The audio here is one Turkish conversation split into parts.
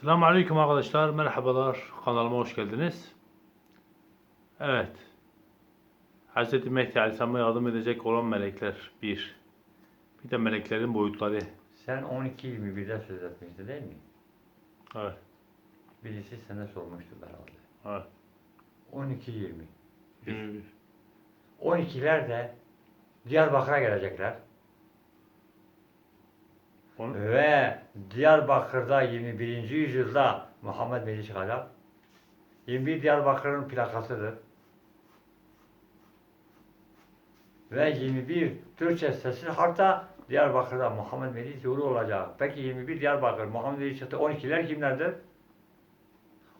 Selamun Aleyküm arkadaşlar. Merhabalar. Kanalıma hoş geldiniz. Evet. Hz. Mehdi Aleyhisselam'a yardım edecek olan melekler. Bir. Bir de meleklerin boyutları. Sen 12-21'de söz etmiştin değil mi? Evet. Birisi sana sormuştu herhalde. Evet. 12-20. 21. 12'ler de Diyarbakır'a gelecekler. On- Ve Diyarbakır'da 21. yüzyılda Muhammed Mehdi çıkacak. 21 Diyarbakır'ın plakasıdır. Ve 21 Türkçe sesli harfta Diyarbakır'da Muhammed Mehdi zuhuru olacak. Peki 21 Diyarbakır Muhammed çıktı. 12'ler kimlerdir?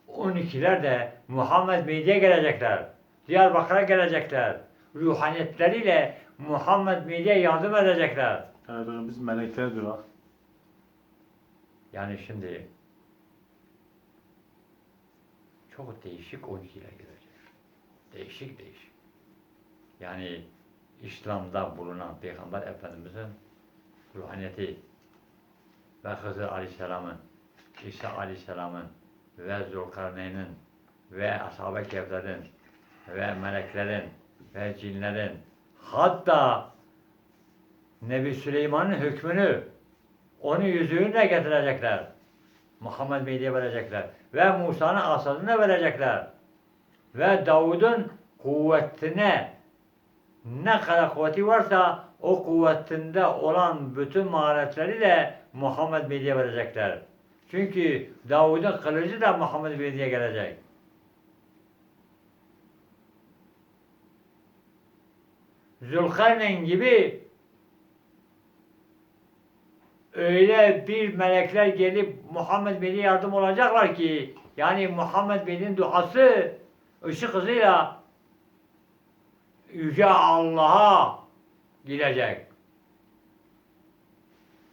12'ler de Muhammed Mehdi'ye gelecekler. Diyarbakır'a gelecekler. Ruhaniyetleriyle Muhammed Mehdi'ye yardım edecekler. Evet, biz melekler diyor. ha. Yani şimdi çok değişik 12'ler gelecek. Değişik değişik. Yani İslam'da bulunan Peygamber Efendimiz'in ruhaniyeti ve Hızır Aleyhisselam'ın, İsa Aleyhisselam'ın ve Zulkarneyn'in ve Ashab-ı Kehf'lerin ve meleklerin ve cinlerin hatta Nebi Süleyman'ın hükmünü onu yüzüğünle getirecekler. Muhammed Mehdi'ye verecekler. Ve Musa'nın asadını verecekler. Ve Davud'un kuvvetine ne kadar kuvveti varsa o kuvvetinde olan bütün maharetleri de Muhammed Mehdi'ye verecekler. Çünkü Davud'un kılıcı da Muhammed Mehdi'ye gelecek. Zülkarneyn gibi öyle bir melekler gelip Muhammed Bey'e yardım olacaklar ki yani Muhammed Bey'in duası ışık hızıyla Yüce Allah'a gidecek.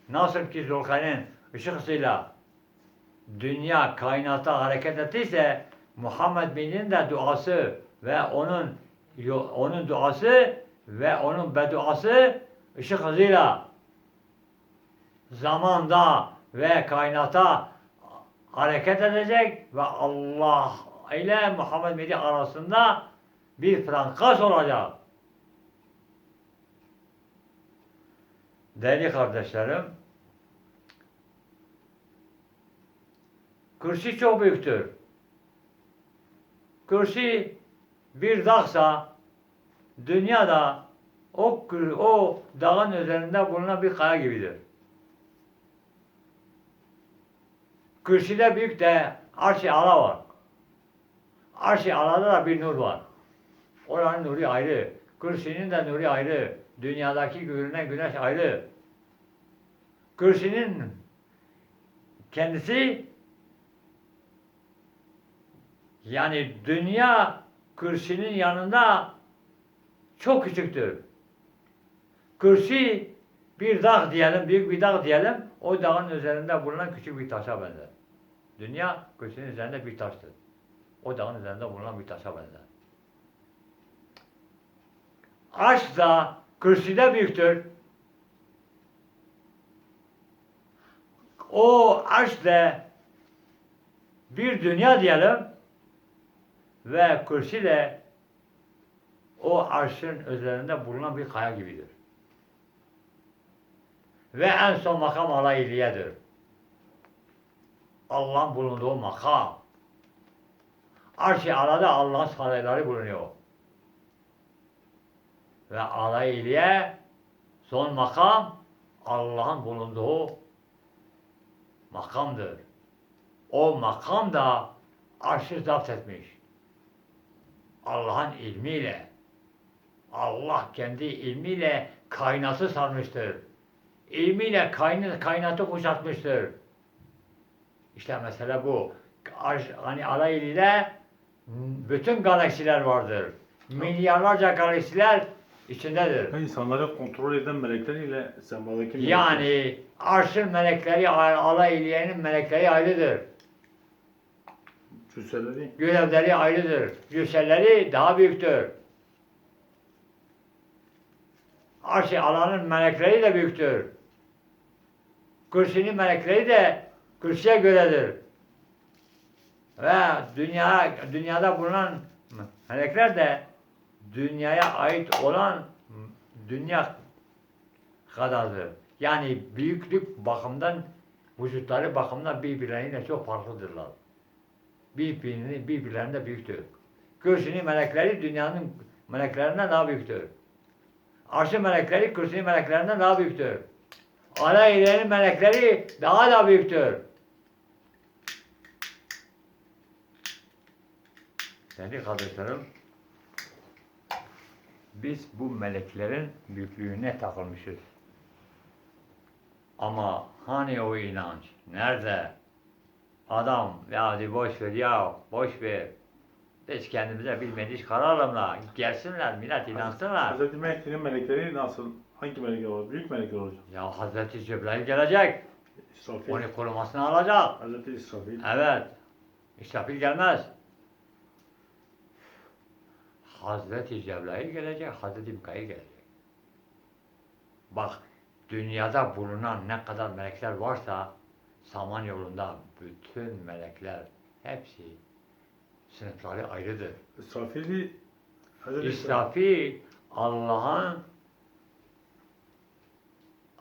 Nasıl ki Zulkarneyn ışık hızıyla dünya kainata hareket ettiyse Muhammed Bey'in de duası ve onun onun duası ve onun beduası ışık hızıyla zamanda ve kainata hareket edecek ve Allah ile Muhammed Mehdi arasında bir frankas olacak. Değerli kardeşlerim, kürsi çok büyüktür. Kürsi bir dağsa dünyada o, o dağın üzerinde bulunan bir kaya gibidir. Kürsüde büyük de arş-ı ala var. Arş-ı alada da bir nur var. Oranın nuru ayrı. Kürsünün de nuru ayrı. Dünyadaki görünen güneş ayrı. Kürsünün kendisi yani dünya kürsünün yanında çok küçüktür. Kürsi bir dağ diyelim, büyük bir dağ diyelim, o dağın üzerinde bulunan küçük bir taşa benzer. Dünya kürsünün üzerinde bir taştır. O dağın üzerinde bulunan bir taşa benzer. Aşk da kürsüde büyüktür. O aşk da bir dünya diyelim ve kürsü de o arşın üzerinde bulunan bir kaya gibidir. Ve en son makam alayiliyedir. Allah'ın bulunduğu makam. Arş-ı alada Allah'ın sarayları bulunuyor. Ve alayiliye son makam Allah'ın bulunduğu makamdır. O makam da arşı zapt etmiş. Allah'ın ilmiyle. Allah kendi ilmiyle kainatı sarmıştır. İlmiyle kainatı kuşatmıştır. İşte mesele bu. Hani Alayli'de bütün galaksiler vardır. Milyarlarca galaksiler içindedir. Ve insanları kontrol eden melekler ile semadaki melekler. Yani arşın melekleri, Alayli'nin melekleri ayrıdır. Cüsseleri. Görevleri ayrıdır. Cüsseleri daha büyüktür. Arş-ı alanın melekleri de büyüktür. Kürsünün melekleri de kürsüye göredir. ve dünya dünyada bulunan melekler de dünyaya ait olan dünya kadardır. Yani büyüklük bakımından vücutları bakımından birbirleriyle çok farklıdırlar. Birbirini birbirlerinde büyüktür. Kürsünün melekleri dünyanın meleklerinden daha büyüktür. Arşın melekleri kürsünün meleklerinden daha büyüktür. Aleyhilerin melekleri daha da büyüktür. Değerli kardeşlerim, biz bu meleklerin büyüklüğüne takılmışız. Ama hani o inanç? Nerede? Adam ya hadi boş ver ya boş ver. Biz kendimize bilmediği kararalım la. Gelsinler millet inansınlar. Hazreti Mehdi'nin melekleri nasıl? Hangi melekler olur? Büyük melekler olacak. Ya Hazreti Cebrail gelecek. İsrafil. Onu korumasını alacak. Hazreti İsrafil. Evet. İsrafil gelmez. Hazreti Cebrail gelecek, Hazreti Mikail gelecek. Bak, dünyada bulunan ne kadar melekler varsa, Samanyolu'nda bütün melekler, hepsi sınıfları ayrıdır. İsrafil'i İsrafil, Allah'ın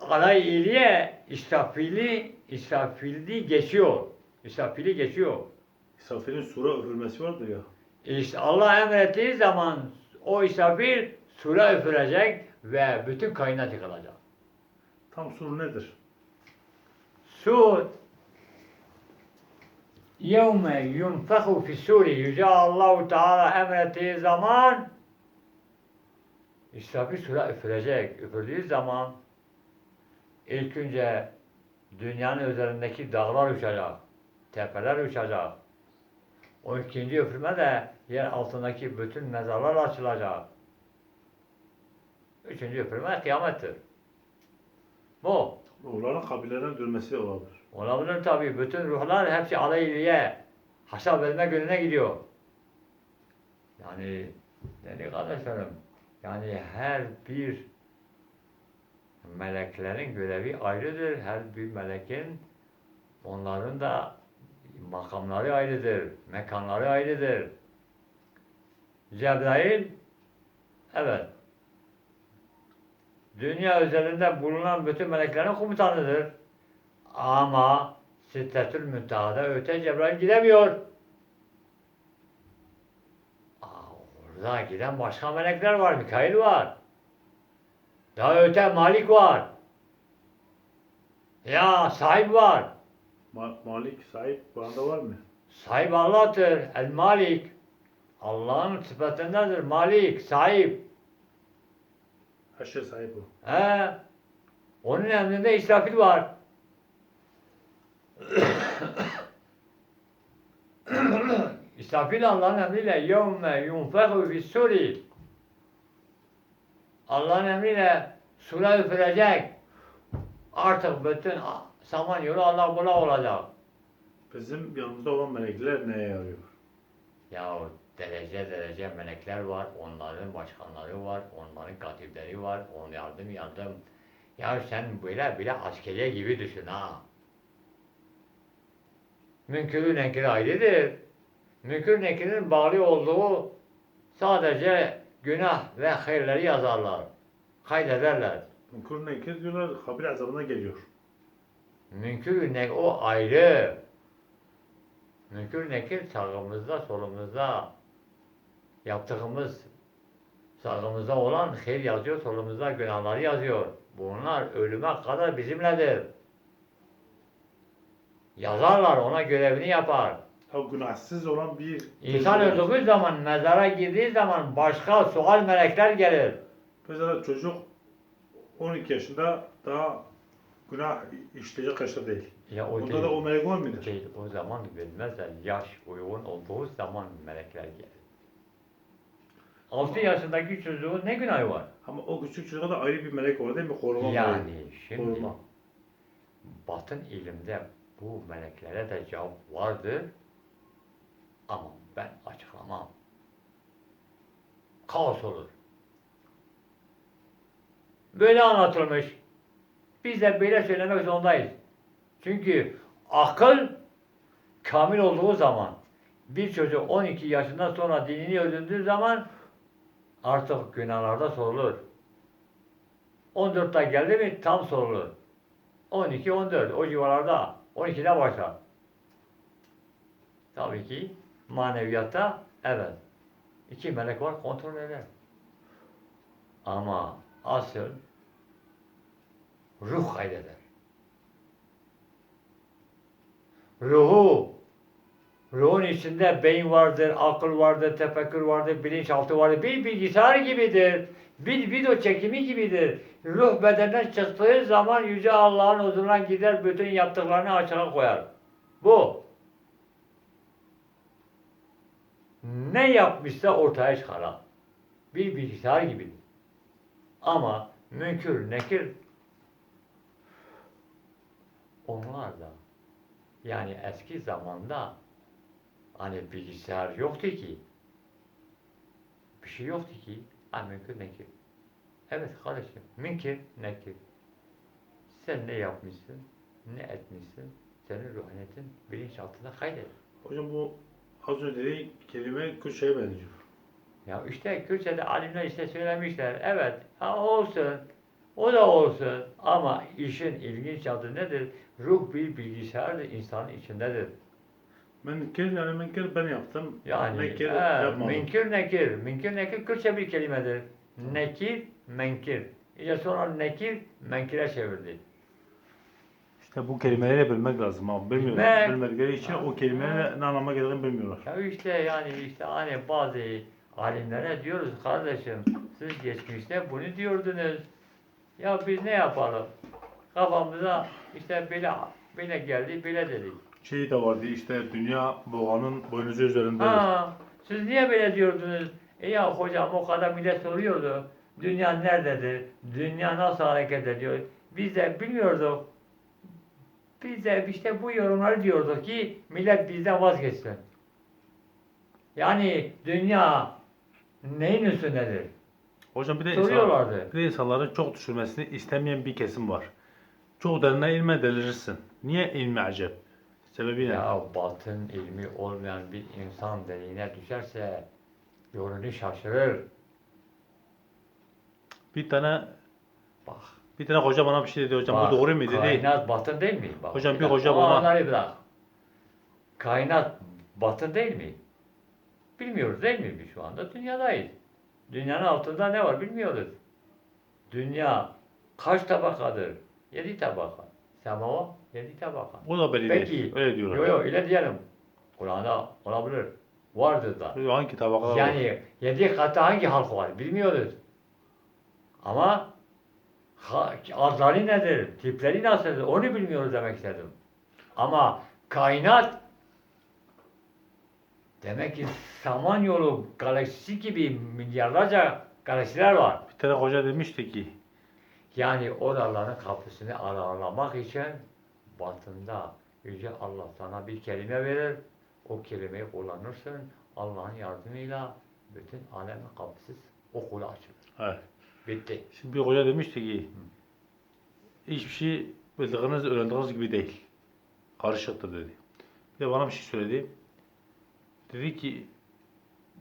alay iyiliğe İsrafil'i, İsrafil'i geçiyor. İsrafil'i geçiyor. İsrafil'in sura üfürmesi vardır ya. İşte Allah emrettiği zaman o İsrafil sura üfürecek ve bütün kainat yıkılacak. Tam sur nedir? Su yevme yunfehu fi suri Yüce Allahu Teala emrettiği zaman İsrafil sura üfürecek. Üfürdüğü zaman ilk önce dünyanın üzerindeki dağlar uçacak. Tepeler uçacak. O ikinci üfürme de yer altındaki bütün mezarlar açılacak. Üçüncü üfürme kıyamettir. Bu. Ruhların kabirlerine dönmesi olabilir. Olabilir tabii. Bütün ruhlar hepsi aleyhiye hesap verme gününe gidiyor. Yani değerli kardeşlerim, yani her bir meleklerin görevi ayrıdır. Her bir melekin onların da makamları ayrıdır, mekanları ayrıdır. Cebrail, evet, dünya üzerinde bulunan bütün meleklerin komutanıdır. Ama Siddetül Münteha'da öte Cebrail gidemiyor. Aa, orada giden başka melekler var. Mikail var. Daha öte Malik var. Ya sahip var. Ma- Malik, sahip bu anda var mı? Sahip Allah'tır. El Malik. Allah'ın sıfatındadır. Malik, sahip. Her şey sahip o. He. Onun emrinde İsrafil var. İsrafil Allah'ın emriyle yevme yunfehu fissuri Allah'ın emriyle sura üfürecek. Artık bütün saman yolu Allah bula olacak. Bizim yanımızda olan melekler neye yarıyor? Ya derece derece melekler var, onların başkanları var, onların katipleri var, on yardım yardım. Ya sen böyle bile askeriye gibi düşün ha. Münkürü nekiri ayrıdır. Münkür nekirin bağlı olduğu sadece günah ve hayırları yazarlar. Kaydederler. Münkur nekir diyorlar kabir azabına geliyor. Münkür nek o ayrı. Münkür nekir sağımızda solumuzda yaptığımız sağımızda olan hayır yazıyor, solumuzda günahları yazıyor. Bunlar ölüme kadar bizimledir. Yazarlar, ona görevini yapar. Ya günahsız olan bir İnsan öldüğü zaman, mezara girdiği zaman başka sual melekler gelir. Mesela çocuk 12 yaşında daha günah işleyecek yaşta değil. Ya o Onda değil. da o melek mıdır? Değil, o zaman bilmezler. Yaş uygun olduğu zaman melekler gelir. 6 yaşındaki çocuğun ne günahı var? Ama o küçük çocuğa da ayrı bir melek var değil mi? Koruma. Yani şimdi Koruma. batın ilimde bu meleklere de cevap vardır. Ama ben açıklamam. Kaos olur. Böyle anlatılmış. Biz de böyle söylemek zorundayız. Çünkü akıl kamil olduğu zaman, Bir çocuk 12 yaşından sonra dinini öğrendiği zaman artık günahlarda sorulur. 14'te geldi mi tam sorulur. 12, 14 o civarlarda 12'de başlar. Tabii ki maneviyatta evet. İki melek var kontrol eder. Ama asıl ruh kaydeder. Ruhu, ruhun içinde beyin vardır, akıl vardır, tefekkür vardır, bilinçaltı vardır. Bir bilgisayar gibidir. Bir video çekimi gibidir. Ruh bedenden çıktığı zaman Yüce Allah'ın huzuruna gider, bütün yaptıklarını açığa koyar. Bu. Ne yapmışsa ortaya çıkar. Bir bilgisayar gibidir. Ama münkür, nekir onlar da yani eski zamanda hani bilgisayar yoktu ki bir şey yoktu ki ha münkür nekir. Evet kardeşim münkir nekir. Sen ne yapmışsın, ne etmişsin, senin ruhaniyetin bilinçaltında kaydet. Hocam bu az önce dediği kelime Kürtçe'ye benziyor. Ya işte Kürtçe'de alimler işte söylemişler. Evet ha olsun. O da olsun. Ama işin ilginç adı nedir? Ruh bir bilgisayardır. insanın içindedir. Menkir yani menkir ben yaptım. Yani Menkir he, yapmadım. münkir nekir. Münkir nekir Kürtçe bir kelimedir. Nekir, menkir. İşte sonra nekir, menkire çevirdi. İşte bu kelimeleri bilmek lazım ama bilmiyorlar. Bilmek. Bilmedikleri için o kelimelerin ne anlama geldiğini bilmiyorlar. Ya işte yani işte hani bazı alimlere diyoruz kardeşim siz geçmişte bunu diyordunuz. Ya biz ne yapalım? Kafamıza işte böyle böyle geldi böyle dedik. Şey de vardı işte dünya boğanın boynuzu üzerinde. Ha, siz niye böyle diyordunuz? E ya hocam o kadar millet soruyordu. Dünya nerededir? Dünya nasıl hareket ediyor? Biz de bilmiyorduk. Biz de işte bu yorumları diyorduk ki millet bizden vazgeçsin. Yani dünya neyin üstündedir? Hocam bir de, insan, Soruyorlardı. bir de insanların çok düşürmesini istemeyen bir kesim var. Çok derine ilme delirirsin. Niye ilmi acep? Sebebi ne? Ya batın ilmi olmayan bir insan deliğine düşerse yolunu şaşırır. Bir tane Bak. bir tane hoca bana bir şey dedi hocam. Bak, bu doğru mu dedi? Kainat batın değil mi? Bak, Hocam bir dakika, hoca bana- anları bırak. Kainat batın değil mi? Bilmiyoruz değil mi biz şu anda? Dünyadayız. Dünyanın altında ne var bilmiyoruz. Dünya kaç tabakadır? Yedi tabaka. Semava yedi tabaka. O da belli Peki. değil. Öyle diyorlar. Yok yok öyle diyelim. Kur'an'da olabilir. Vardır da. Hangi tabakalar var? Yani yedi katta hangi halk var bilmiyoruz. Ama adları nedir, tipleri nasıldır onu bilmiyoruz demek istedim. Ama kainat demek ki Samanyolu galaksisi gibi milyarlarca galaksiler var. Bir tane hoca demişti ki Yani oraların kapısını aralamak için batında Yüce Allah sana bir kelime verir. O kelimeyi kullanırsın. Allah'ın yardımıyla bütün alemin kapısı okulu açılır. evet. Bitti. Şimdi bir hoca demişti ki hiçbir şey bildiğiniz öğrendiğiniz gibi değil. Karışıktır dedi. Bir de bana bir şey söyledi. Dedi ki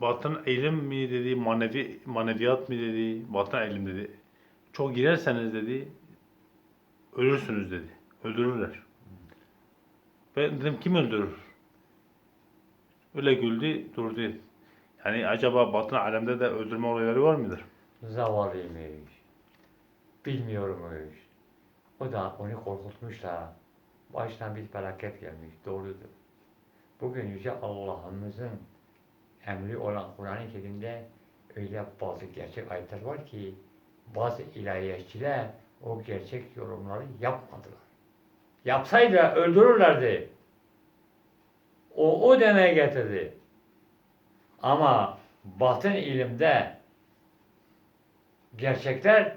batın ilim mi dedi, manevi maneviyat mı dedi, batın ilim dedi. Çok girerseniz dedi ölürsünüz dedi. Öldürürler. Ben dedim kim öldürür? Öyle güldü durdu. Yani acaba batın alemde de öldürme olayları var mıdır? Zavallıymış. Bilmiyormuş. O da onu korkutmuş da baştan bir felaket gelmiş. Doğrudur. Bugün Yüce Allah'ımızın emri olan Kur'an-ı Kerim'de öyle bazı gerçek ayetler var ki bazı ilahiyatçiler o gerçek yorumları yapmadılar. Yapsaydı öldürürlerdi. O, o demeye getirdi. Ama batın ilimde gerçekler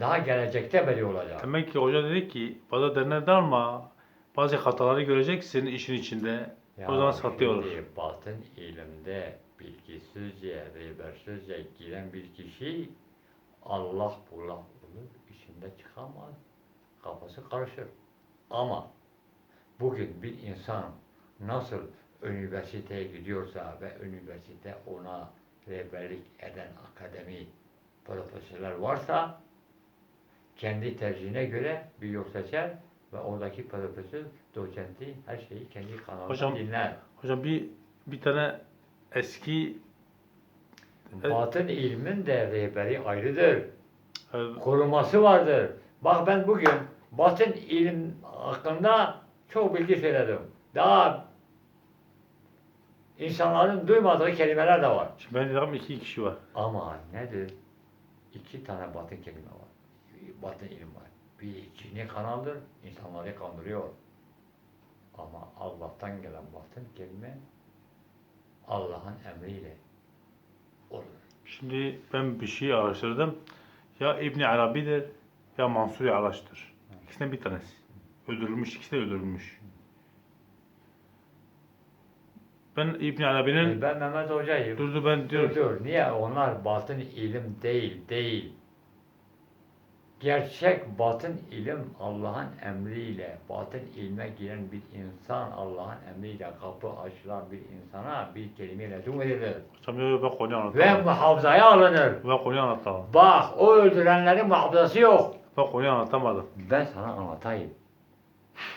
daha gelecekte belli olacak. Demek ki hoca dedi ki bazı derine dalma. Bazı hataları göreceksin işin içinde. o zaman şimdi batın ilimde bilgisizce, rehbersizce giren bir kişi Allah bullah olur, içinde çıkamaz. Kafası karışır. Ama bugün bir insan nasıl üniversiteye gidiyorsa ve üniversite ona rehberlik eden akademi profesörler varsa kendi tercihine göre bir yol seçer ve oradaki profesör, doçenti her şeyi kendi kanalında Hocam- dinler. Hocam bir bir tane eski Evet. Batın ilmin de rehberi ayrıdır. e, Koruması vardır. Bak ben bugün batın ilim hakkında çok bilgi söyledim. Daha insanların duymadığı kelimeler de var. şimdi ben dedim iki kişi var. Ama nedir? İki tane batın kelime var. Batın ilim var. Bir cini kanaldır, insanları kandırıyor. Ama Allah'tan gelen batın kelime Allah'ın emriyle olur. Şimdi ben bir şey araştırdım. Ya İbn Arabi'dir ya Mansur Yavaş'tır. İkisinden bir tanesi. Öldürülmüş, ikisi de öldürülmüş. Ben İbn Arabi'nin Ben Mehmet Hoca'yım. durdu ben Dur diyorum. dur. Niye? Onlar batın ilim değil, değil. Gerçek batın ilim Allah'ın emriyle, batın ilme giren bir insan Allah'ın emriyle kapı açılan bir insana bir kelimeyle dum edilir. Yok ben konuyu Ve anlatamam. muhafazaya alınır. Ben konuyu anlatamadım. Bak o öldürenlerin muhafazası yok. Ben konuyu anlatamadım. Ben sana anlatayım.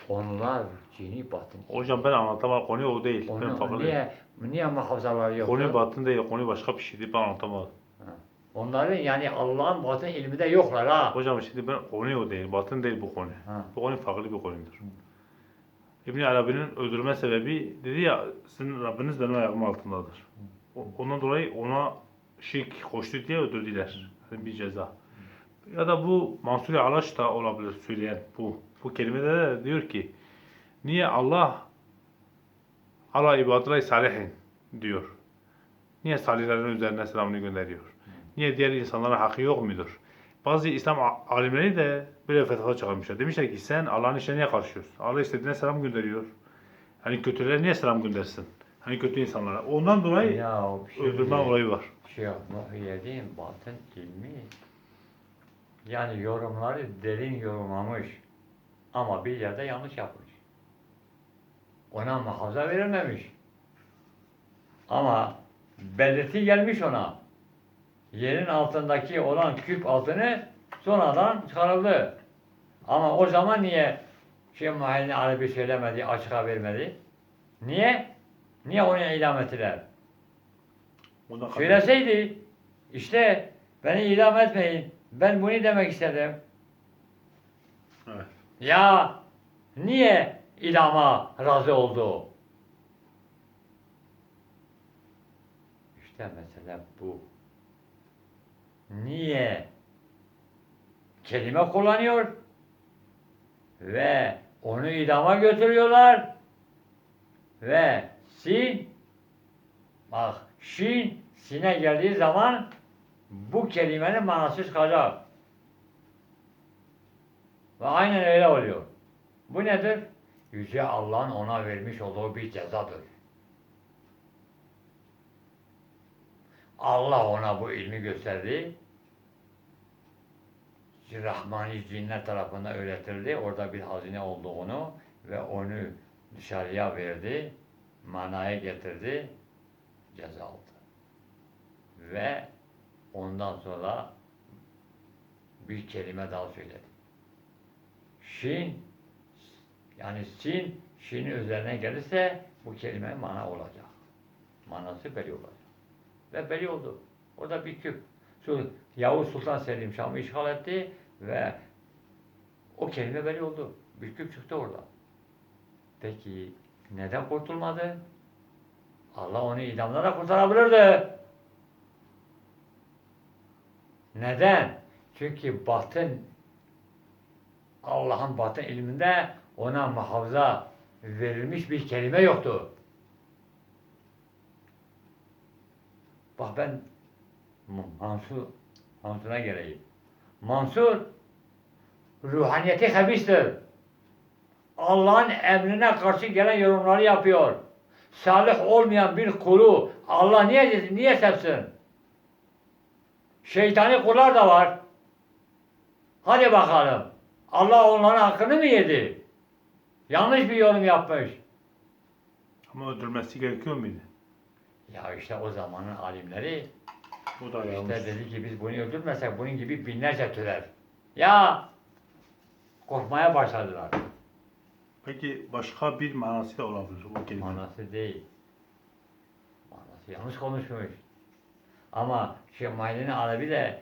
Onlar cini batın. Hocam ben anlatamadım. Konu o değil. ben Onu, farkındayım. niye, niye muhafazaları yok? Konu batın değil. Konu başka bir şeydi. Ben anlatamadım. Onların yani Allah'ın batın ilmi de yoklar ha. Hocam şimdi ben konu o değil. Batın değil bu konu. Ha. Bu konu farklı bir konudur. İbn Arabi'nin öldürme sebebi dedi ya sizin Rabbiniz benim ayağımın altındadır. Ondan dolayı ona şirk koştu diye öldürdüler. Yani bir ceza. Ya da bu Mansur Alaş da olabilir söyleyen bu. Bu kelimede de diyor ki niye Allah Allah ibadullah salihin diyor. Niye salihlerin üzerine selamını gönderiyor? Niye diğer insanlara hakkı yok mudur? Bazı İslam alimleri de böyle fetva çıkarmışlar. Demişler ki sen Allah'ın işine niye karışıyorsun? Allah istediğine selam gönderiyor. Hani kötülere niye selam göndersin? Hani kötü insanlara. Ondan dolayı Ya şimdi öldürme olayı var. Şeyh Muhyiddin batın ilmi yani yorumları derin yorumlamış ama bir yerde yanlış yapmış. Ona muhafaza verilmemiş. Ama belirti gelmiş ona. Yerin altındaki olan küp altını sonradan çıkarıldı. Ama o zaman niye Şeyh Muhyiddin Arabi söylemedi, açığa vermedi? Niye? Niye onu idam ettiler? Söyleseydi işte beni idam etmeyin. Ben bunu demek istedim. Evet. Ya niye idama razı oldu? İşte mesele bu. Niye kelime kullanıyor ve onu idama götürüyorlar ve sin bak şin sine geldiği zaman bu kelimenin manası çıkacak. Ve aynen öyle oluyor. Bu nedir? Yüce Allah'ın ona vermiş olduğu bir cezadır. Allah ona bu ilmi gösterdi. Rahmani cinler tarafından öğretildi. Orada bir hazine olduğunu ve onu dışarıya verdi. Manaya getirdi. Ceza aldı. Ve ondan sonra bir kelime daha söyledi. Şin yani sin şinin üzerine gelirse bu kelime mana olacak. Manası belli olacak. Ve belli oldu. Orada bir küp. Su- Yavuz Sultan Selim Şam'ı işgal etti ve o kelime belli oldu. Bir küp çıktı orada. Peki neden kurtulmadı? Allah onu idamlara kurtarabilirdi. Neden? Çünkü batın Allah'ın batın ilminde ona muhafaza verilmiş bir kelime yoktu. Bak ben Mansur, Mansur'a geleyim. Mansur ruhaniyeti habistir. Allah'ın emrine karşı gelen yorumları yapıyor. Salih olmayan bir kulu Allah niye niye sevsin? Şeytani kullar da var. Hadi bakalım. Allah onların hakkını mı yedi? Yanlış bir yorum yapmış. Ama öldürmesi gerekiyor muydu? Ya işte o zamanın alimleri Bu da yanlış. işte dedi ki biz bunu öldürmesek bunun gibi binlerce türer. Ya korkmaya başladılar. Peki başka bir manası da olabilir bu kelime. Manası değil. Manası yanlış konuşmuş. Ama Arabi de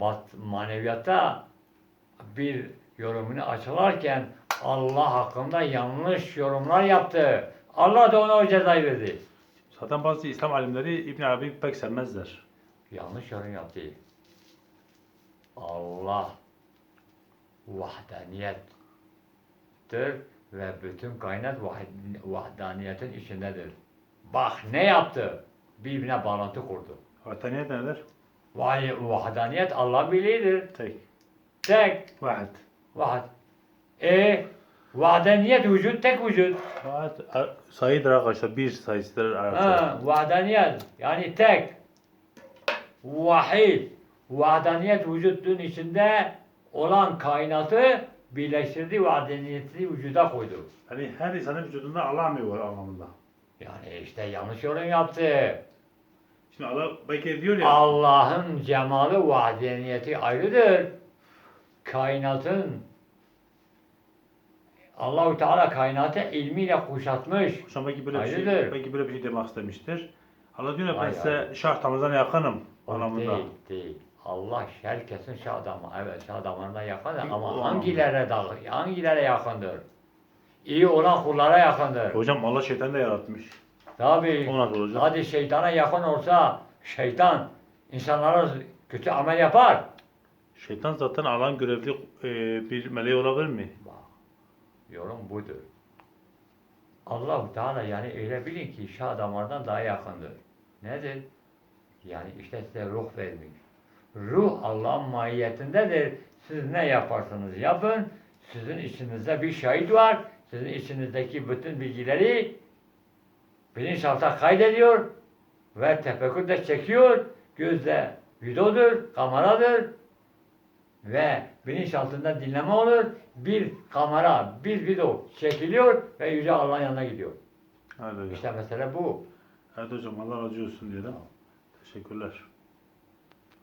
bat, maneviyatta bir yorumunu açılarken Allah hakkında yanlış yorumlar yaptı. Allah da ona o cezayı verdi. Zaten bazı İslam alimleri İbn Arabi pek sevmezler. Yanlış yorum yaptı. Allah vahdaniyettir ve bütün kainat vahd- vahdaniyetin içindedir. Bak ne yaptı? Birbirine bağlantı kurdu. Vataniyet nedir? Vahdaniyet Allah birliğidir. Tek. Tek, Vahd. vahd. E, vahdaniyet vücut, tek vücut. Vahd a- sayıdır arkadaşlar. Bir sayısıdır arkadaşlar. Ha, vahdaniyet yani tek. Vahid. Vahdaniyet vücudun içinde olan kainatı birleştirdi, vahdaniyeti vücuda koydu. Yani her insanın vücudunda Allah mı var anlamında? Yani işte yanlış yorum yaptı. Şimdi Allah belki diyor ya. Allah'ın cemalı vahdaniyeti ayrıdır. Kainatın Allahu Teala kainatı ilmiyle kuşatmış. Hocam belki böyle bir şey, Ayrıdır. belki böyle bir şey demek istemiştir. Allah diyor ya ben size hayır. şah damarına yakınım anlamında. Değil, değil. Allah herkesin şah adamı, evet şah damarına yakın ama hangilere dalı, hangilere yakındır? İyi olan kullara yakındır. Hocam Allah şeytanı da yaratmış. Tabii. O nasıl olacak? Hadi şeytana yakın olsa şeytan insanlara kötü amel yapar. Şeytan zaten Allah'ın görevli e, bir meleği olabilir mi? Bak, yorum budur. Allahu Teala yani öyle bilin ki şah damardan daha yakındır. Nedir? Yani işte size ruh vermiş. Ruh Allah'ın mahiyetindedir. Siz ne yaparsanız yapın. Sizin içinizde bir şahit var. Sizin içinizdeki bütün bilgileri bilinçaltına kaydediyor ve tefekkürde çekiyor. Gözde videodur, kameradır ve bilinçaltında dinleme olur. Bir kamera, bir video çekiliyor ve Yüce Allah'ın yanına gidiyor. Evet hocam. İşte mesele bu. Evet hocam Allah razı olsun diyelim. Teşekkürler.